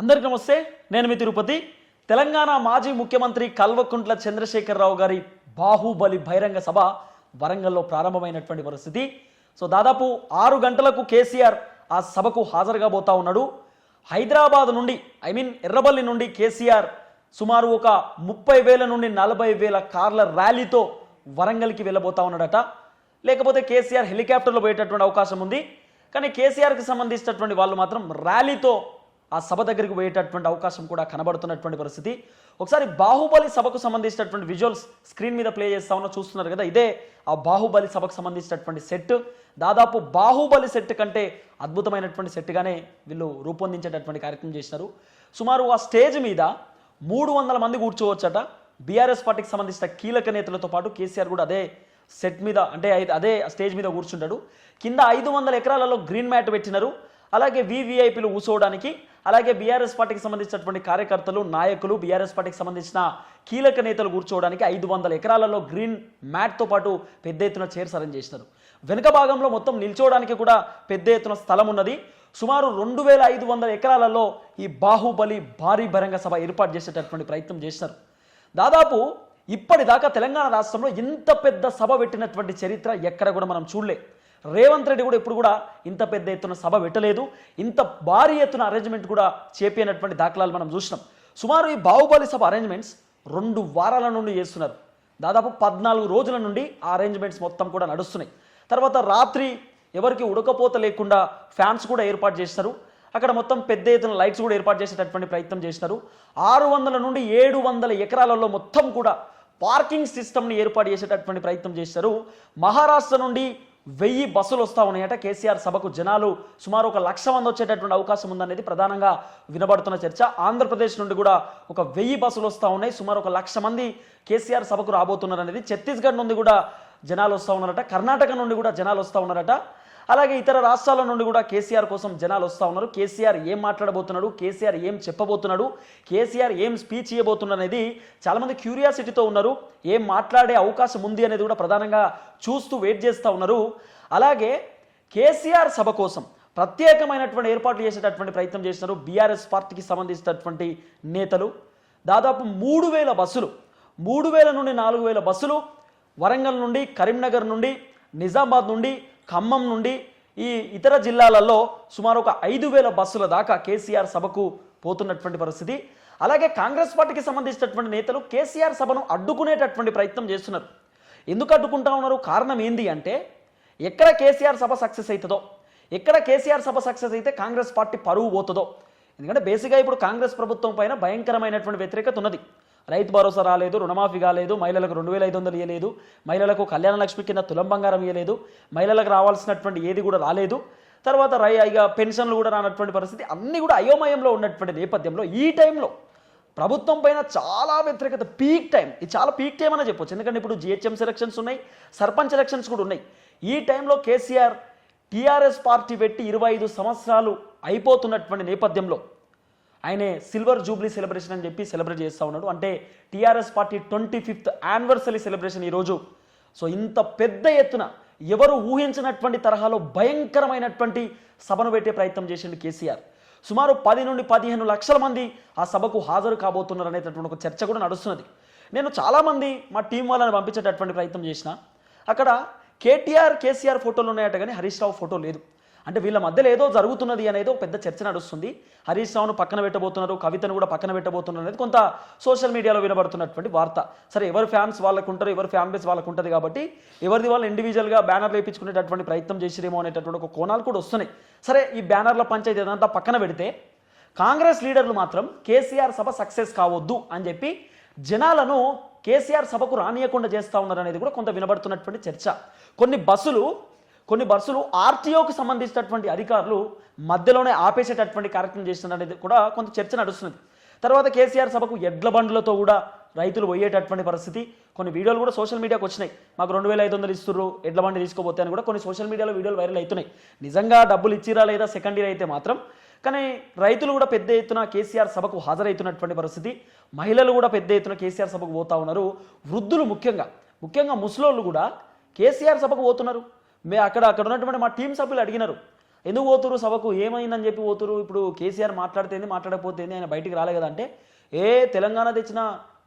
అందరికీ నమస్తే నేను మీ తిరుపతి. తెలంగాణ మాజీ ముఖ్యమంత్రి కల్వకుంట్ల చంద్రశేఖరరావు గారి బాహుబలి బహిరంగ సభ వరంగల్లో ప్రారంభమైనటువంటి పరిస్థితి. సో దాదాపు ఆరు గంటలకు కేసీఆర్ ఆ సభకు హాజరుగా పోతా ఉన్నాడు. హైదరాబాద్ నుండి ఐ మీన్ ఎర్రబల్లి నుండి కేసీఆర్ సుమారు ఒక ముప్పై వేల నుండి నలభై వేల కార్ల ర్యాలీతో వరంగల్కి వెళ్ళబోతా ఉన్నాడట. లేకపోతే కేసీఆర్ హెలికాప్టర్లో పోయేటటువంటి అవకాశం ఉంది. కానీ కేసీఆర్కి సంబంధించినటువంటి వాళ్ళు మాత్రం ర్యాలీతో ఆ సభ దగ్గరికి పోయేటటువంటి అవకాశం కూడా కనబడుతున్నటువంటి పరిస్థితి. ఒకసారి బాహుబలి సభకు సంబంధించినటువంటి విజువల్స్ స్క్రీన్ మీద ప్లే చేస్తా ఉన్నా చూస్తున్నారు కదా ఇదే ఆ బాహుబలి సభకు సంబంధించినటువంటి సెట్ దాదాపు బాహుబలి సెట్ కంటే అద్భుతమైనటువంటి సెట్గానే వీళ్ళు రూపొందించేటటువంటి కార్యక్రమం చేసినారు. సుమారు ఆ స్టేజ్ మీద మూడు వందల మంది కూర్చోవచ్చట. బీఆర్ఎస్ పార్టీకి సంబంధించిన కీలక నేతలతో పాటు కేసీఆర్ కూడా అదే సెట్ మీద అంటే అదే స్టేజ్ మీద కూర్చుంటాడు. కింద ఐదు వందల ఎకరాలలో గ్రీన్ మ్యాట్ పెట్టినారు. అలాగే వివిఐపీలు కూర్చోవడానికి అలాగే బీఆర్ఎస్ పార్టీకి సంబంధించినటువంటి కార్యకర్తలు నాయకులు బీఆర్ఎస్ పార్టీకి సంబంధించిన కీలక నేతలు కూర్చోవడానికి ఐదు వందల ఎకరాలలో గ్రీన్ మ్యాట్తో పాటు పెద్ద ఎత్తున చైర్స్ అరేంజ్ చేసినారు. వెనుక భాగంలో మొత్తం నిల్చోవడానికి కూడా పెద్ద ఎత్తున స్థలం ఉన్నది. సుమారు రెండు వేల ఐదు వందల ఎకరాలలో ఈ బాహుబలి భారీ బహిరంగ సభ ఏర్పాటు చేసేటటువంటి ప్రయత్నం చేశారు దాదాపు ఇప్పటిదాకా తెలంగాణ రాష్ట్రంలో ఇంత పెద్ద సభ పెట్టినటువంటి చరిత్ర ఎక్కడ కూడా మనం చూడలే. రేవంత్ రెడ్డి కూడా ఇప్పుడు కూడా ఇంత పెద్ద ఎత్తున సభ పెట్టలేదు. ఇంత భారీ ఎత్తున అరేంజ్మెంట్ కూడా చేపినటువంటి దాఖలాలు మనం చూసినాం. సుమారు ఈ బాహుబలి సభ అరేంజ్మెంట్స్ రెండు వారాల నుండి చేస్తున్నారు. దాదాపు పద్నాలుగు రోజుల నుండి ఆ అరేంజ్మెంట్స్ మొత్తం కూడా నడుస్తున్నాయి. తర్వాత రాత్రి ఎవరికి ఉడకపోత లేకుండా ఫ్యాన్స్ కూడా ఏర్పాటు చేస్తారు. అక్కడ మొత్తం పెద్ద ఎత్తున లైట్స్ కూడా ఏర్పాటు చేసేటటువంటి ప్రయత్నం చేసినారు ఆరు వందల నుండి ఏడు వందల ఎకరాలలో మొత్తం కూడా పార్కింగ్ సిస్టమ్ని ఏర్పాటు చేసేటటువంటి ప్రయత్నం చేశారు మహారాష్ట్ర నుండి వెయ్యి బస్సులు వస్తూ ఉన్నాయట. కేసీఆర్ సభకు జనాలు సుమారు ఒక లక్ష మంది వచ్చేటటువంటి అవకాశం ఉందనేది ప్రధానంగా వినబడుతున్న చర్చ. ఆంధ్రప్రదేశ్ నుండి కూడా ఒక వెయ్యి బస్సులు వస్తూ ఉన్నాయి. సుమారు ఒక లక్ష మంది కేసీఆర్ సభకు రాబోతున్నారనేది. ఛత్తీస్గఢ్ నుండి కూడా జనాలు వస్తూ ఉన్నారట. కర్ణాటక నుండి కూడా జనాలు వస్తూ ఉన్నారట. అలాగే ఇతర రాష్ట్రాల నుండి కూడా కేసీఆర్ కోసం జనాలు వస్తూ ఉన్నారు. కేసీఆర్ ఏం మాట్లాడబోతున్నాడు? కేసీఆర్ ఏం చెప్పబోతున్నాడు? కేసీఆర్ ఏం స్పీచ్ ఇవ్వబోతున్నాడు అనేది చాలామంది క్యూరియాసిటీతో ఉన్నారు. ఏం మాట్లాడే అవకాశం ఉంది అనేది కూడా ప్రధానంగా చూస్తూ వెయిట్ చేస్తూ ఉన్నారు. అలాగే కేసీఆర్ సభ కోసం ప్రత్యేకమైనటువంటి ఏర్పాట్లు చేసేటటువంటి ప్రయత్నం చేసినారు బీఆర్ఎస్ పార్టీకి సంబంధించినటువంటి నేతలు. దాదాపు మూడు వేల బస్సులు మూడు వేల నుండి నాలుగు వేల బస్సులు వరంగల్ నుండి కరీంనగర్ నుండి నిజామాబాద్ నుండి ఖమ్మం నుండి ఈ ఇతర జిల్లాలలో సుమారు ఒక ఐదు వేల బస్సుల దాకా కేసీఆర్ సభకు పోతున్నటువంటి పరిస్థితి. అలాగే కాంగ్రెస్ పార్టీకి సంబంధించినటువంటి నేతలు కేసీఆర్ సభను అడ్డుకునేటటువంటి ప్రయత్నం చేస్తున్నారు. ఎందుకు అడ్డుకుంటా ఉన్నారు? కారణం ఏంది అంటే ఎక్కడ కేసీఆర్ సభ సక్సెస్ అవుతుందో ఎక్కడ కేసీఆర్ సభ సక్సెస్ అయితే కాంగ్రెస్ పార్టీ పరువు పోతుందో. ఎందుకంటే బేసిక్గా ఇప్పుడు కాంగ్రెస్ ప్రభుత్వం పైన భయంకరమైనటువంటి వ్యతిరేకత ఉన్నది. రైతు భరోసా రాలేదు రుణమాఫీ కాలేదు మహిళలకు రెండు వేల ఐదు వందలు ఇవ్వలేదు మహిళలకు కళ్యాణ లక్ష్మి కింద తులం బంగారం ఇవ్వలేదు మహిళలకు రావాల్సినటువంటి ఏది కూడా రాలేదు. తర్వాత రై ఇక పెన్షన్లు కూడా రానటువంటి పరిస్థితి అన్నీ కూడా అయోమయంలో ఉన్నటువంటి నేపథ్యంలో ఈ టైంలో ప్రభుత్వం పైన చాలా వ్యతిరేకత పీక్ టైం. ఇది చాలా పీక్ టైం అనే చెప్పొచ్చు. ఎందుకంటే ఇప్పుడు జిహెచ్ఎం సెలక్షన్స్ ఉన్నాయి సర్పంచ్ ఎలక్షన్స్ కూడా ఉన్నాయి. ఈ టైంలో కేసీఆర్ టీఆర్ఎస్ పార్టీ పెట్టి ఇరవై ఐదు సంవత్సరాలు అయిపోతున్నటువంటి నేపథ్యంలో ఆయనే సిల్వర్ జూబ్లీ సెలబ్రేషన్ అని చెప్పి సెలబ్రేట్ చేస్తూ ఉన్నాడు. అంటే TRS party twenty fifth anniversary celebration ఈరోజు. సో ఇంత పెద్ద ఎత్తున ఎవరు ఊహించినటువంటి తరహాలో భయంకరమైనటువంటి సభను పెట్టే ప్రయత్నం చేసిండు కేసీఆర్. సుమారు పది నుండి పదిహేను లక్షల మంది ఆ సభకు హాజరు కాబోతున్నారు అనేటటువంటి ఒక చర్చ కూడా నడుస్తున్నది. నేను చాలామంది మా టీం వాళ్ళని పంపించేటటువంటి ప్రయత్నం చేసిన. అక్కడ కేటీఆర్ కేసీఆర్ ఫోటోలు ఉన్నాయట కానీ హరీష్ రావు ఫోటో లేదు. అంటే వీళ్ళ మధ్యలో ఏదో జరుగుతున్నది అనేది ఒక పెద్ద చర్చ నడుస్తుంది. హరీష్ రావును పక్కన పెట్టబోతున్నారు కవితను కూడా పక్కన పెట్టబోతున్నారు అనేది కొంత సోషల్ మీడియాలో వినబడుతున్నటువంటి వార్త. సరే ఎవరి ఫ్యాన్స్ వాళ్ళకు ఉంటారు ఎవరి ఫ్యాన్ బేస్ వాళ్ళకు ఉంటుంది కాబట్టి ఎవరిది వాళ్ళు ఇండివిజువల్గా బ్యానర్ వేయించుకునేటటువంటి ప్రయత్నం చేసిరేమో అనేటటువంటి ఒక కోణాలు కూడా వస్తున్నాయి. సరే ఈ బ్యానర్ల పంచాయతీ ఏదంతా పక్కన పెడితే కాంగ్రెస్ లీడర్లు మాత్రం కేసీఆర్ సభ సక్సెస్ కావద్దు అని చెప్పి జనాలను కేసీఆర్ సభకు రానియకుండా చేస్తూ ఉన్నారు అనేది కూడా కొంత వినబడుతున్నటువంటి చర్చ. కొన్ని బస్సులు కొన్ని బస్సులు ఆర్టీఓకి సంబంధించినటువంటి అధికారులు మధ్యలోనే ఆపేసేటటువంటి కార్యక్రమం చేస్తున్నారనేది కూడా కొంత చర్చ నడుస్తున్నది. తర్వాత కేసీఆర్ సభకు ఎడ్ల బండ్లతో కూడా రైతులు పోయేటటువంటి పరిస్థితి. కొన్ని వీడియోలు కూడా సోషల్ మీడియాకి వచ్చినాయి. మాకు రెండు వేల ఐదు వందలు ఇస్తుర్రు ఎడ్ల బండి తీసుకోపోతే అని కూడా కొన్ని సోషల్ మీడియాలో వీడియోలు వైరల్ అవుతున్నాయి. నిజంగా డబ్బులు ఇచ్చిరా లేదా సెకండ్ ఇయర్ అయితే మాత్రం. కానీ రైతులు కూడా పెద్ద ఎత్తున కేసీఆర్ సభకు హాజరవుతున్నటువంటి పరిస్థితి. మహిళలు కూడా పెద్ద ఎత్తున కేసీఆర్ సభకు పోతా ఉన్నారు. వృద్ధులు ముఖ్యంగా. ముఖ్యంగా ముసలోళ్ళు కూడా కేసీఆర్ సభకు పోతున్నారు. మే అక్కడ అక్కడ ఉన్నటువంటి మా టీం సభ్యులు అడిగినారు. ఎందుకు పోతురు సభకు? ఏమైందని చెప్పి పోతురు ఇప్పుడు కేసీఆర్ మాట్లాడితేంది మాట్లాడకపోతేంది ఆయన బయటికి రాలే కదా అంటే ఏ తెలంగాణ తెచ్చిన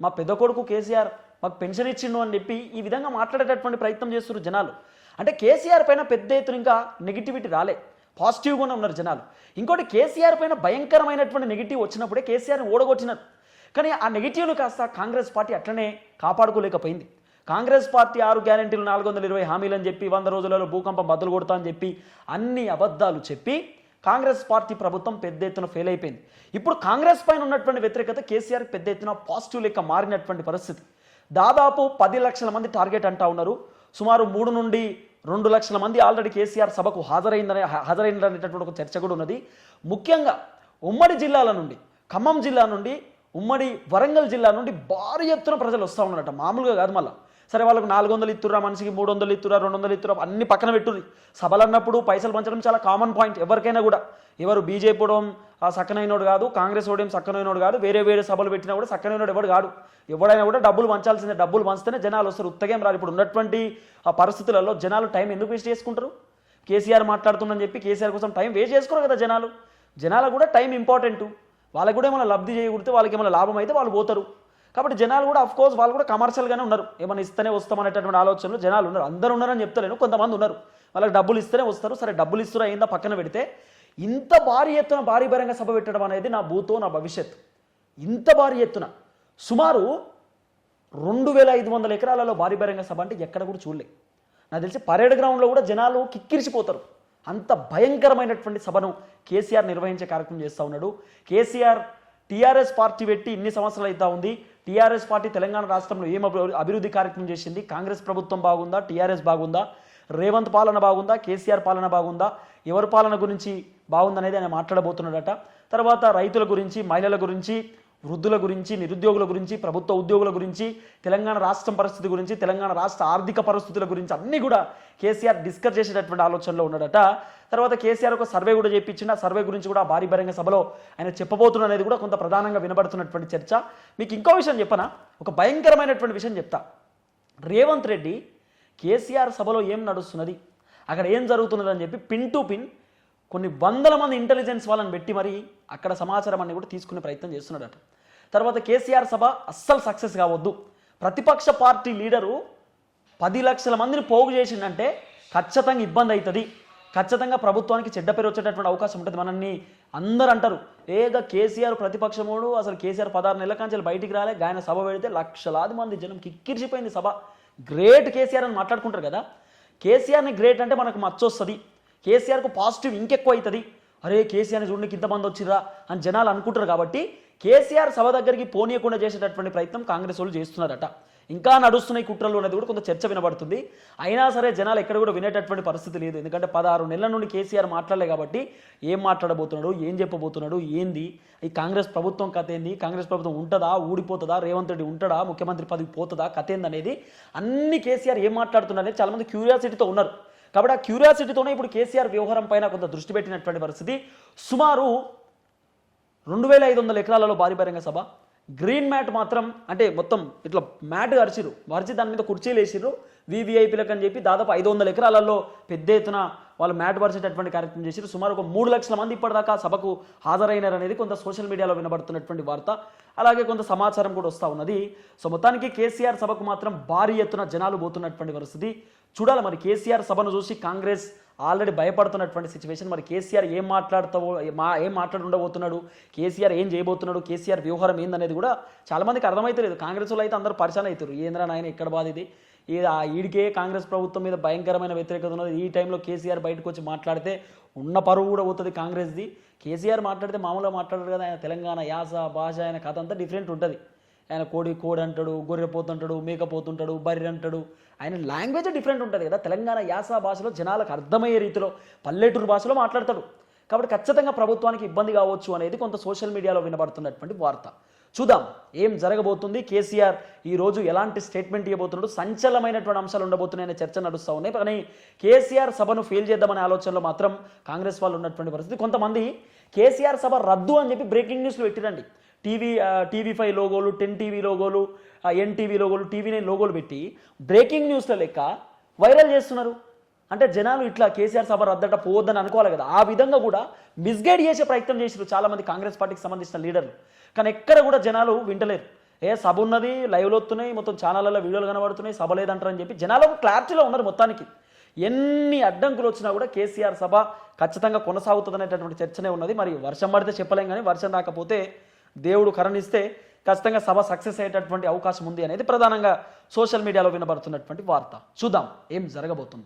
మా పెద్ద కొడుకు కేసీఆర్ మాకు పెన్షన్ ఇచ్చిండు అని చెప్పి ఈ విధంగా మాట్లాడేటటువంటి ప్రయత్నం చేస్తున్నారు జనాలు. అంటే కేసీఆర్ పైన పెద్ద ఎత్తున ఇంకా నెగిటివిటీ రాలే. పాజిటివ్గానే ఉన్నారు జనాలు. ఇంకోటి కేసీఆర్ పైన భయంకరమైనటువంటి నెగిటివ్ వచ్చినప్పుడే కేసీఆర్ని ఓడగొట్టినారు. కానీ ఆ నెగిటివ్ను కాస్త కాంగ్రెస్ పార్టీ అట్లనే కాపాడుకోలేకపోయింది. కాంగ్రెస్ పార్టీ ఆరు గ్యారెంటీలు నాలుగు వందల ఇరవై హామీలు అని చెప్పి వంద రోజులలో భూకంపం బద్దలు కొడతా అని చెప్పి అన్ని అబద్ధాలు చెప్పి కాంగ్రెస్ పార్టీ ప్రభుత్వం పెద్ద ఎత్తున ఫెయిల్ అయిపోయింది. ఇప్పుడు కాంగ్రెస్ పైన ఉన్నటువంటి వ్యతిరేకత కేసీఆర్ పెద్ద ఎత్తున పాజిటివ్ లెక్క మారినటువంటి పరిస్థితి. దాదాపు పది లక్షల మంది టార్గెట్ అంటా ఉన్నారు. సుమారు మూడు నుండి రెండు లక్షల మంది ఆల్రెడీ కేసీఆర్ సభకు హాజరైందనే హాజరైందనేటటువంటి ఒక చర్చ కూడా ఉన్నది. ముఖ్యంగా ఉమ్మడి జిల్లాల నుండి ఖమ్మం జిల్లా నుండి ఉమ్మడి వరంగల్ జిల్లా నుండి భారీ ఎత్తున ప్రజలు వస్తూ ఉన్నారట. మామూలుగా కాదు మళ్ళీ. సరే వాళ్ళకు నాలుగు వందలు ఇత్తురా మనిషికి మూడు వందలు ఇత్తురా రెండు వందలు ఇత్తురా అన్ని పక్కన పెట్టుర్రి సభలు అన్నప్పుడు పైసలు పంచడం చాలా కామన్ పాయింట్ ఎవరికైనా కూడా. ఎవరు బీజేపీ ఓడం ఆ సక్కనైనోడు కాదు కాంగ్రెస్ ఓడేం సక్కనైనోడు కాదు వేరే వేరే సభలు పెట్టినా కూడా సక్కనైనోడు ఎవడు కాడు. ఎవడైనా కూడా డబ్బులు పంచాల్సిందే డబ్బులు పంచితేనే జనాలు వస్తారు. ఉత్తగేం రాదు. ఇప్పుడు ఉన్నటువంటి ఆ పరిస్థితులలో జనాలు టైం ఎందుకు వేస్ట్ చేసుకుంటారు? కేసీఆర్ మాట్లాడుతుందని చెప్పి కేసీఆర్ కోసం టైం వేస్ట్ చేసుకోరు కదా జనాలు. జనాలకు కూడా టైం ఇంపార్టెంట్ వాళ్ళకు కూడా ఏమైనా లబ్ధి చేయకూడితే వాళ్ళకి ఏమైనా లాభం అయితే వాళ్ళు పోతారు. కాబట్టి జనాలు కూడా అఫ్కోర్స్ వాళ్ళు కూడా కమర్షియల్గానే ఉన్నారు. ఏమైనా ఇస్తేనే వస్తామనేటటువంటి ఆలోచనలు జనాలు ఉన్నారు. అందరూ ఉన్నారని చెప్తలేను కొంతమంది ఉన్నారు. వాళ్ళకి డబ్బులు ఇస్తేనే వస్తారు. సరే డబ్బులు ఇస్తున్నా అయిందా పక్కన పెడితే ఇంత భారీ ఎత్తున భారీ బహిరంగ సభ పెట్టడం అనేది నా భూతో నా భవిష్యత్. ఇంత భారీ ఎత్తున. సుమారు రెండు వేల ఐదు వందల ఎకరాలలో భారీ బహిరంగ సభ అంటే ఎక్కడ కూడా చూడలే. నాకు తెలిసి పరేడ్ గ్రౌండ్లో కూడా జనాలు కిక్కిరిసిపోతారు. అంత భయంకరమైనటువంటి సభను కేసీఆర్ నిర్వహించే కార్యక్రమం చేస్తూ ఉన్నాడు. కేసీఆర్ టీఆర్ఎస్ పార్టీ పెట్టి ఇన్ని సంవత్సరాలు అవుతా ఉంది. టీఆర్ఎస్ పార్టీ తెలంగాణ రాష్ట్రంలో ఏం అభివృద్ధి కార్యక్రమం చేసింది? కాంగ్రెస్ ప్రభుత్వం బాగుందా? టీఆర్ఎస్ బాగుందా? రేవంత్ పాలన బాగుందా? కేసీఆర్ పాలన బాగుందా? ఎవరి పాలన గురించి బాగుందనేది ఆయన మాట్లాడబోతున్నాడట. తర్వాత రైతుల గురించి మహిళల గురించి వృద్ధుల గురించి నిరుద్యోగుల గురించి ప్రభుత్వ ఉద్యోగుల గురించి తెలంగాణ రాష్ట్రం పరిస్థితి గురించి తెలంగాణ రాష్ట్ర ఆర్థిక పరిస్థితుల గురించి అన్నీ కూడా కేసీఆర్ డిస్కస్ చేసేటటువంటి ఆలోచనలో ఉన్నాడట. తర్వాత కేసీఆర్ ఒక సర్వే కూడా చేయించిన సర్వే గురించి కూడా భారీ బహిరంగ సభలో ఆయన చెప్పబోతున్న అనేది కూడా కొంత ప్రధానంగా వినబడుతున్నటువంటి చర్చ. మీకు ఇంకో విషయం చెప్పనా? ఒక భయంకరమైనటువంటి విషయం చెప్తా. రేవంత్ రెడ్డి కేసీఆర్ సభలో ఏం నడుస్తున్నది? అక్కడ ఏం జరుగుతున్నది అని చెప్పి పిన్ టు పిన్ కొన్ని వందల మంది ఇంటెలిజెన్స్ వాళ్ళని పెట్టి మరి అక్కడ సమాచారం అన్ని కూడా తీసుకునే ప్రయత్నం చేస్తున్నాడట. తర్వాత కేసీఆర్ సభ అస్సలు సక్సెస్ కావద్దు. ప్రతిపక్ష పార్టీ లీడరు పది లక్షల మందిని పోగు చేసిందంటే ఖచ్చితంగా ఇబ్బంది అవుతుంది ఖచ్చితంగా ప్రభుత్వానికి చెడ్డ పేరు వచ్చేటటువంటి అవకాశం ఉంటుంది. మనల్ని అందరు అంటారు ఏగా కేసీఆర్ ప్రతిపక్షముడు అసలు కేసీఆర్ పదహారు నెలల కాంచెలు బయటికి రాలే ఆయన సభ పెడితే లక్షలాది మంది జనం కిక్కిరిసిపోయింది సభ. గ్రేట్ కేసీఆర్ అని మాట్లాడుకుంటారు కదా. కేసీఆర్ని గ్రేట్ అంటే మనకు మచ్చొస్తుంది. కేసీఆర్కు పాజిటివ్ ఇంకెక్కువ అవుతుంది అరే కేసీఆర్ని చూడడానికి ఇంతమంది వచ్చిరా అని జనాలు అనుకుంటారు కాబట్టి కేసీఆర్ సభ దగ్గరికి పోనీయకుండా చేసేటటువంటి ప్రయత్నం కాంగ్రెస్ వాళ్ళు చేస్తున్నారట. ఇంకా నడుస్తున్నాయి కుట్రలు అనేది కూడా కొంత చర్చ వినబడుతుంది. అయినా సరే జనాలు ఎక్కడ కూడా వినేటటువంటి పరిస్థితి లేదు. ఎందుకంటే పదహారు నెలల నుండి కేసీఆర్ మాట్లాడలే కాబట్టి ఏం మాట్లాడబోతున్నాడు ఏం చెప్పబోతున్నాడు ఏంది? ఈ కాంగ్రెస్ ప్రభుత్వం కథ ఏంది? కాంగ్రెస్ ప్రభుత్వం ఉంటుందా? ఊడిపోతుందా? రేవంత్ రెడ్డి ఉంటాడా? ముఖ్యమంత్రి పదవి పోతుందా? కథ ఏందనేది అన్ని కేసీఆర్ ఏం మాట్లాడుతున్నారనేది చాలా మంది క్యూరియాసిటీతో ఉన్నారు. కాబట్టి ఆ క్యూరియాసిటీతోనే ఇప్పుడు కేసీఆర్ వ్యవహారం పైన కొంత దృష్టి పెట్టినటువంటి పరిస్థితి. సుమారు రెండు వేల ఐదు వందల ఎకరాలలో భారీ బహిరంగ సభ. గ్రీన్ మ్యాట్ మాత్రం అంటే మొత్తం ఇట్లా మ్యాట్ అరిచిరు అరిచి దాని మీద కుర్చీలు వేసిర్రు. వివిఐపీలకు అని చెప్పి దాదాపు ఐదు వందల ఎకరాలలో పెద్ద ఎత్తున వాళ్ళు మ్యాట్ పరిచేటటువంటి కార్యక్రమం చేసిరు సుమారు ఒక మూడు లక్షల మంది ఇప్పటిదాకా సభకు హాజరైనారు అనేది కొంత సోషల్ మీడియాలో వినబడుతున్నటువంటి వార్త. అలాగే కొంత సమాచారం కూడా వస్తూ ఉన్నది. సో మొత్తానికి కేసీఆర్ సభకు మాత్రం భారీ ఎత్తున జనాలు పోతున్నటువంటి పరిస్థితి. చూడాలి మరి కేసీఆర్ సభను చూసి కాంగ్రెస్ ఆల్రెడీ భయపడుతున్నటువంటి సిచ్యువేషన్. మరి కేసీఆర్ ఏం మాట్లాడుతావో మా ఏం మాట్లాడుండబోతున్నాడు? కేసీఆర్ ఏం చేయబోతున్నాడు? కేసీఆర్ వ్యూహారం ఏందనేది కూడా చాలా మందికి అర్థమైతలేదు. కాంగ్రెస్ వాళ్ళు అయితే అందరూ పరిచయం అవుతారు. ఏంద్రా నాయన ఎక్కడ బాధ ఇది? ఆ ఈడికే కాంగ్రెస్ ప్రభుత్వం మీద భయంకరమైన వ్యతిరేకత ఉన్నది. ఈ టైంలో కేసీఆర్ బయటకు వచ్చి మాట్లాడితే ఉన్న పరువు కూడా పోతుంది కాంగ్రెస్ది. కేసీఆర్ మాట్లాడితే మామూలుగా మాట్లాడారు కదా ఆయన తెలంగాణ యాస భాష ఆయన కథ అంతా డిఫరెంట్ ఉంటుంది. ఆయన కోడి కోడి అంటాడు గొర్రె పోతుంటాడు మేక పోతుంటాడు బర్రె అంటాడు. ఆయన లాంగ్వేజ్ డిఫరెంట్ ఉంటుంది కదా. తెలంగాణ యాస భాషలో జనాలకు అర్థమయ్యే రీతిలో పల్లెటూరు భాషలో మాట్లాడతాడు. కాబట్టి ఖచ్చితంగా ప్రభుత్వానికి ఇబ్బంది కావచ్చు అనేది కొంత సోషల్ మీడియాలో వినబడుతున్నటువంటి వార్త. చూద్దాం. ఏం జరగబోతుంది? కేసీఆర్ ఈ రోజు ఎలాంటి స్టేట్మెంట్ ఇవ్వబోతున్నాడు? సంచలనమైనటువంటి అంశాలు ఉండబోతున్నాయనే చర్చ నడుస్తూ ఉన్నాయి. కానీ కేసీఆర్ సభను ఫెయిల్ చేద్దామనే ఆలోచనలో మాత్రం కాంగ్రెస్ వాళ్ళు ఉన్నటువంటి పరిస్థితి. కొంతమంది కేసీఆర్ సభ రద్దు అని చెప్పి బ్రేకింగ్ న్యూస్లు పెట్టిరండి. టీవీ టీవీ ఫైవ్ లోగోలు టెన్ టీవీ లోగోలు ఎన్టీవీ లోగోలు టీవీ నైన్ లోగోలు పెట్టి బ్రేకింగ్ న్యూస్ల లెక్క వైరల్ చేస్తున్నారు. అంటే జనాలు ఇట్లా కేసీఆర్ సభ రద్దట పోవద్దని అనుకోవాలి కదా. ఆ విధంగా కూడా మిస్గైడ్ చేసే ప్రయత్నం చేసారు చాలామంది కాంగ్రెస్ పార్టీకి సంబంధించిన లీడర్లు. కానీ ఎక్కడ కూడా జనాలు వింటలేరు. ఏ సభ ఉన్నది లైవ్లో వస్తున్నాయి మొత్తం ఛానళ్ళలో వీడియోలు కనబడుతున్నాయి సభ లేదంటారని చెప్పి జనాలు క్లారిటీలో ఉన్నారు మొత్తానికి. ఎన్ని అడ్డంకులు వచ్చినా కూడా కేసీఆర్ సభ ఖచ్చితంగా కొనసాగుతుందనేటటువంటి చర్చనే ఉన్నది. మరి వర్షం పడితే చెప్పలేం కానీ వర్షం రాకపోతే దేవుడు కరణిస్తే ఖచ్చితంగా సభ సక్సెస్ అయ్యేటటువంటి అవకాశం ఉంది అనేది ప్రధానంగా సోషల్ మీడియాలో వినబడుతున్నటువంటి వార్త. చూద్దాం ఏం జరగబోతుందో.